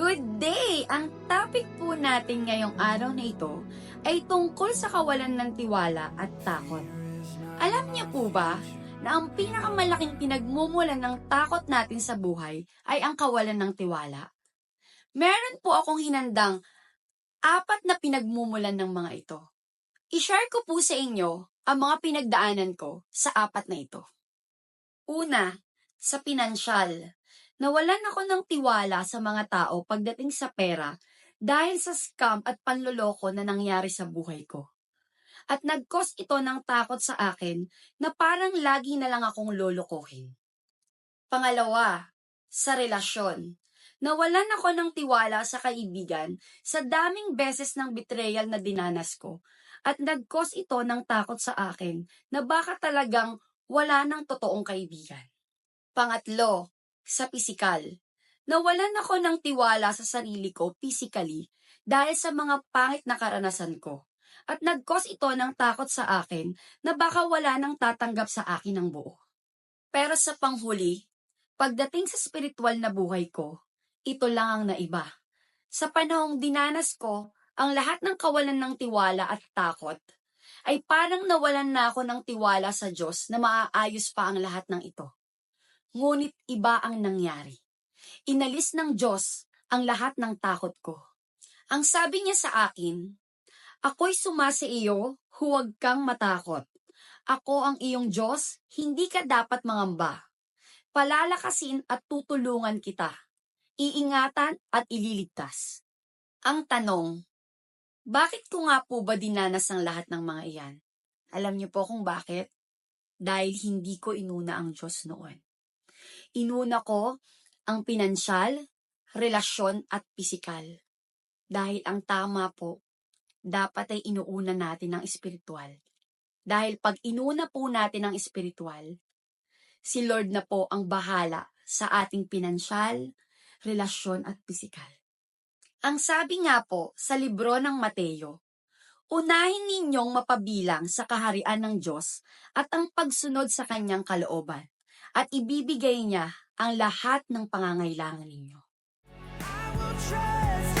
Good day! Ang topic po natin ngayong araw na ito ay tungkol sa kawalan ng tiwala at takot. Alam niyo po ba na ang pinakamalaking pinagmumulan ng takot natin sa buhay ay ang kawalan ng tiwala? Meron po akong hinandang apat na pinagmumulan ng mga ito. I-share ko po sa inyo ang mga pinagdaanan ko sa apat na ito. Una, sa pinansyal. Nawalan ako ng tiwala sa mga tao pagdating sa pera dahil sa scam at panloloko na nangyari sa buhay ko. At nag-cause ito ng takot sa akin na parang lagi na lang akong lolokohin. Pangalawa, sa relasyon. Nawalan ako ng tiwala sa kaibigan sa daming beses ng betrayal na dinanas ko at nag-cause ito ng takot sa akin na baka talagang wala ng totoong kaibigan. Pangatlo, sa pisikal. Nawalan ako ng tiwala sa sarili ko physically dahil sa mga pangit na karanasan ko. At nag-cause ito ng takot sa akin na baka wala nang tatanggap sa akin ng buo. Pero sa panghuli, pagdating sa spiritual na buhay ko, ito lang ang naiba. Sa panahong dinanas ko, ang lahat ng kawalan ng tiwala at takot, ay parang nawalan na ako ng tiwala sa Diyos na maaayos pa ang lahat ng ito. Ngunit iba ang nangyari. Inalis ng Diyos ang lahat ng takot ko. Ang sabi niya sa akin, Ako'y sumasa iyo, huwag kang matakot. Ako ang iyong Diyos, hindi ka dapat mangamba. Palalakasin at tutulungan kita. Iingatan at ililigtas. Ang tanong, bakit ko nga po ba dinanas ang lahat ng mga iyan? Alam niyo po kung bakit? Dahil hindi ko inuna ang Diyos noon. Inuna ko ang pinansyal, relasyon at pisikal. Dahil ang tama po, dapat ay inuuna natin ang espiritual. Dahil pag inuna po natin ang espiritual, si Lord na po ang bahala sa ating pinansyal, relasyon at pisikal. Ang sabi nga po sa libro ng Mateo, unahin ninyong mapabilang sa kaharian ng Diyos at ang pagsunod sa kanyang kalooban at ibibigay niya ang lahat ng pangangailangan ninyo. I will trust